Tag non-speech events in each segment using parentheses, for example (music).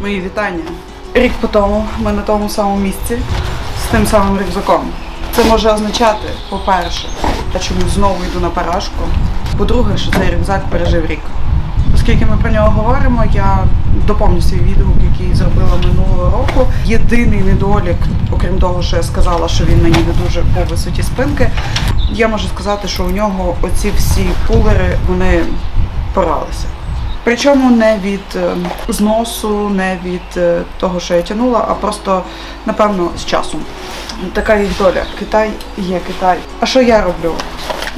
Мої вітання. Рік по тому ми на тому самому місці з тим самим рюкзаком. Це може означати, по-перше, я чомусь знову йду на парашку. По-друге, що цей рюкзак пережив рік. Оскільки ми про нього говоримо, я доповню свій відгук, який зробила минулого року. Єдиний недолік, окрім того, що я сказала, що він мені не дуже по висоті спинки, я можу сказати, що у нього оці всі пулери вони поралися. Причому не від е, зносу, не від е, того, що я тягнула, а просто, напевно, з часом. Така їх доля. Китай є Китай. А що я роблю?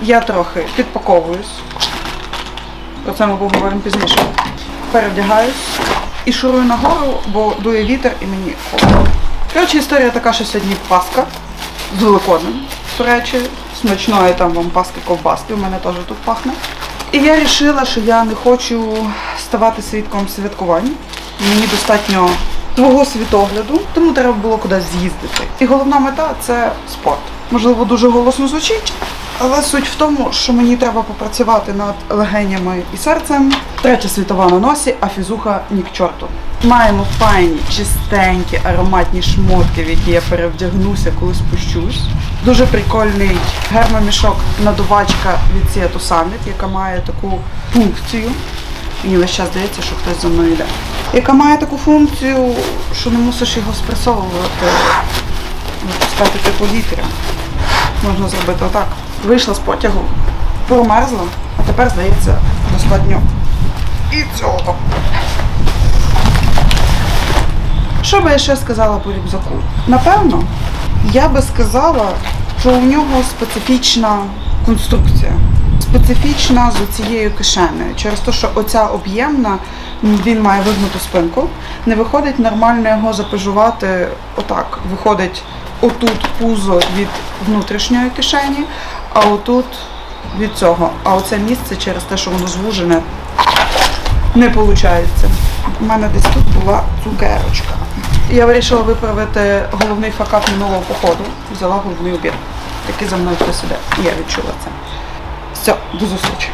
Я трохи підпаковуюсь. Про це ми поговоримо пізніше. Перевдягаюсь і шурую нагору, бо дує вітер і мені холодно. Коротше, історія така, що сьогодні Пасха з Великоднем. До речі, смачної там вам паски ковбаски, у мене теж тут пахне. І я вирішила, що я не хочу ставати свідком святкувань. Мені достатньо твого світогляду, тому треба було кудись з'їздити. І головна мета це спорт. Можливо, дуже голосно звучить, але суть в тому, що мені треба попрацювати над легенями і серцем. Третя світова на носі, а фізуха ні к чорту. Маємо файні, чистенькі, ароматні шмотки, в які я перевдягнуся, коли спущусь. Дуже прикольний гермомішок надувачка від Сіату Summit, яка має таку функцію. Мені час здається, що хтось за мною йде. Яка має таку функцію, що не мусиш його спресовувати, випускати те повітря. Можна зробити отак. Вийшла з потягу, промерзла, а тепер, здається, достатньо і цього. Що би я ще сказала по рюкзаку? Напевно, я би сказала, що у нього специфічна конструкція. Специфічна з цією кишенею. Через те, що оця об'ємна, він має вигнуту спинку. Не виходить нормально його запежувати отак. Виходить отут пузо від внутрішньої кишені, а отут від цього. А оце місце через те, що воно звужене, не виходить. У мене десь тут була цукерочка. Я вирішила виправити головний факап минулого походу. Взяла головний обід. Такий за мною хтось іде. Я відчула це. Все, до зустрічі.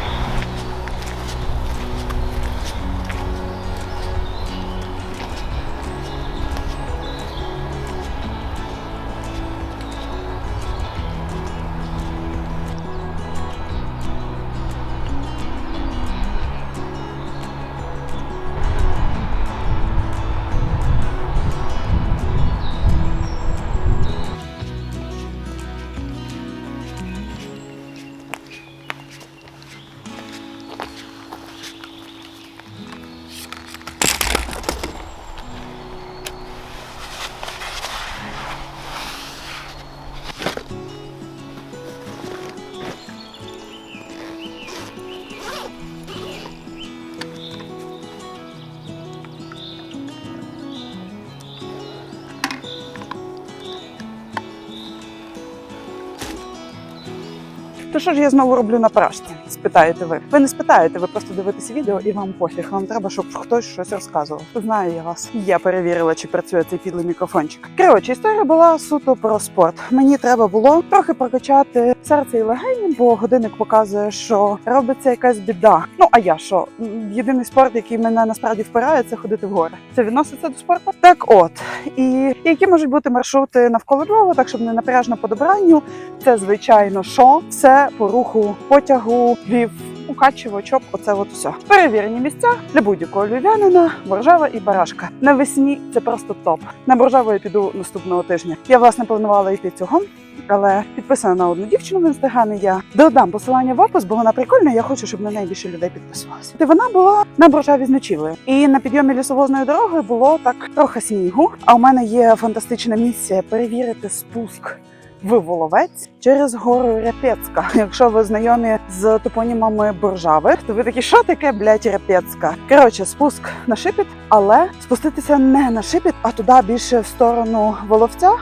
То що ж я знову роблю на парашці? Спитаєте ви. Ви не спитаєте, ви просто дивитесь відео і вам пофіг. Вам треба, щоб хтось щось розказував. Знаю я вас. Я перевірила, чи працює цей підлий мікрофончик. Коротше, історія була суто про спорт. Мені треба було трохи прокачати серце і легені, бо годинник показує, що робиться якась біда. Ну а я що? Єдиний спорт, який мене насправді впирає, це ходити в гори. Це відноситься до спорту. Так, от і які можуть бути маршрути навколо Львова, так щоб не напряжно по добранню. Це звичайно, що все по руху потягу Львів. Мукачево, чоп, оце от все. Перевірені місця для будь-якого львів'янина, Боржава і Барашка. Навесні це просто топ. На Боржаву я піду наступного тижня. Я власне планувала йти цього, але підписана на одну дівчину в інстаграмі. Я додам посилання в опис, бо вона прикольна. Я хочу, щоб на неї більше людей підписувалося. Та вона була на Боржаві з ночівлею. І на підйомі лісовозної дороги було так трохи снігу. А у мене є фантастична місія перевірити спуск в Воловець через гору Репецька. (laughs) Якщо ви знайомі з топонімами Боржави, то ви такі, що таке, блядь, Репецька? Коротше, спуск на шипіт, але спуститися не на шипіт, а туди більше в сторону Воловця.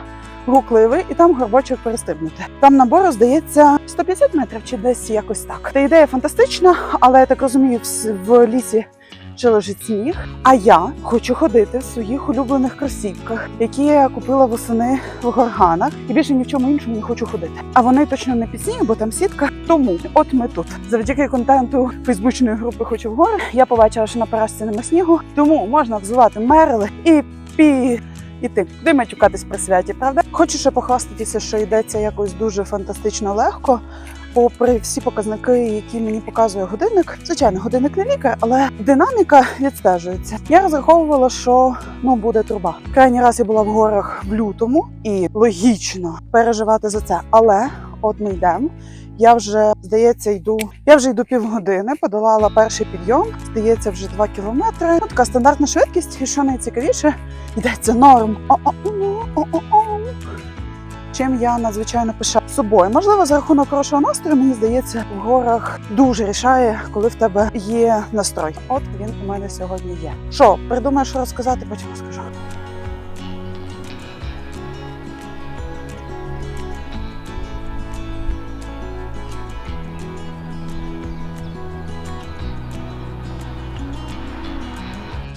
Гукливий і там горбочок перестигнути. Там набору здається 150 метрів чи десь якось так. Та ідея фантастична, але я так розумію, в, лісі чи лежить сніг. А я хочу ходити в своїх улюблених кросівках, які я купила восени в горганах, і більше ні в чому іншому не хочу ходити. А вони точно не під сніг, бо там сітка. Тому от ми тут. Завдяки контенту фейсбучної групи Хочу в гори я побачила, що на парашці нема снігу, тому можна взувати мерли і пі. Іти, куди матюкатись при святі, правда? Хочу ще похвастатися, що йдеться якось дуже фантастично легко, попри всі показники, які мені показує годинник. Звичайно, годинник не лікар, але динаміка відстежується. Я розраховувала, що ну буде труба. Крайній раз я була в горах в лютому, і логічно переживати за це. Але от ми йдемо. Я вже здається йду. Я вже йду півгодини, подолала перший підйом. Здається, вже 2 кілометри. Ну, така стандартна швидкість, і що найцікавіше, йдеться норм. О-о-о-о-о-о. Чим я надзвичайно пиша собою. Можливо, за рахунок хорошого настрою, мені здається, в горах дуже рішає, коли в тебе є настрой. От він у мене сьогодні є. Що, придумаєш, розказати, потім розкажу.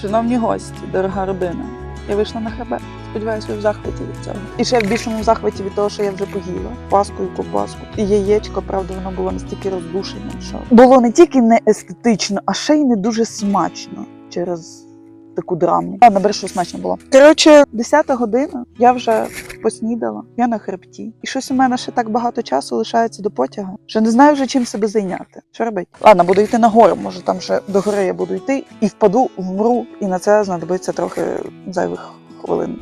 Шановні гості, дорога родина, я вийшла на хребет. Сподіваюся, ви в захваті від цього. І ще в більшому захваті від того, що я вже поїла паску і ковбаску. І яєчко, правда, воно було настільки роздушене, що було не тільки не естетично, а ще й не дуже смачно через таку драму. А набери, що смачно було. Коротше, 10 година, я вже поснідала, я на хребті. І щось у мене ще так багато часу лишається до потяга, що не знаю вже чим себе зайняти. Що робити? Ладно, буду йти на гору. Може там ще до гори я буду йти і впаду, вмру, і на це знадобиться трохи зайвих хвилин.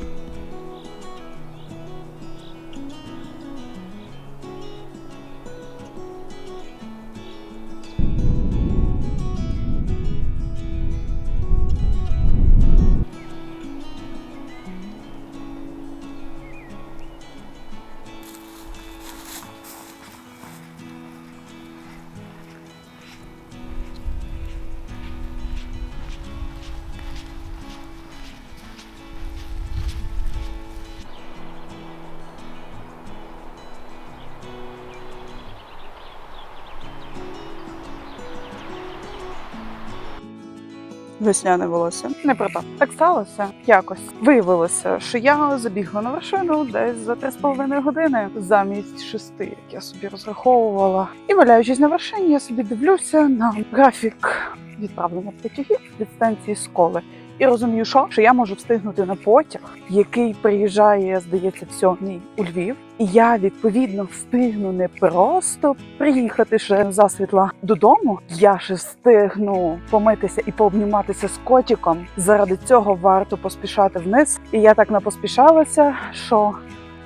Весняне волосся. Не про то. Так сталося якось. Виявилося, що я забігла на вершину десь за 3,5 години замість шести, як я собі розраховувала. І валяючись на вершині, я собі дивлюся на графік відправлення потягів від станції Сколи. І розумію, що, що я можу встигнути на потяг, який приїжджає, здається, в сьомій у Львів. І я відповідно встигну не просто приїхати ще засвітла додому. Я ще встигну помитися і пообніматися з котиком. Заради цього варто поспішати вниз. І я так напоспішалася, що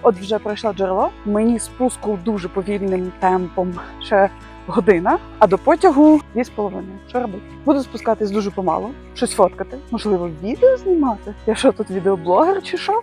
от вже пройшла джерело. Мені спуску дуже повільним темпом ще година, а до потягу дві з половиною. Що робити? Буду спускатись дуже помало, щось фоткати, можливо, відео знімати. Я що тут відеоблогер чи що?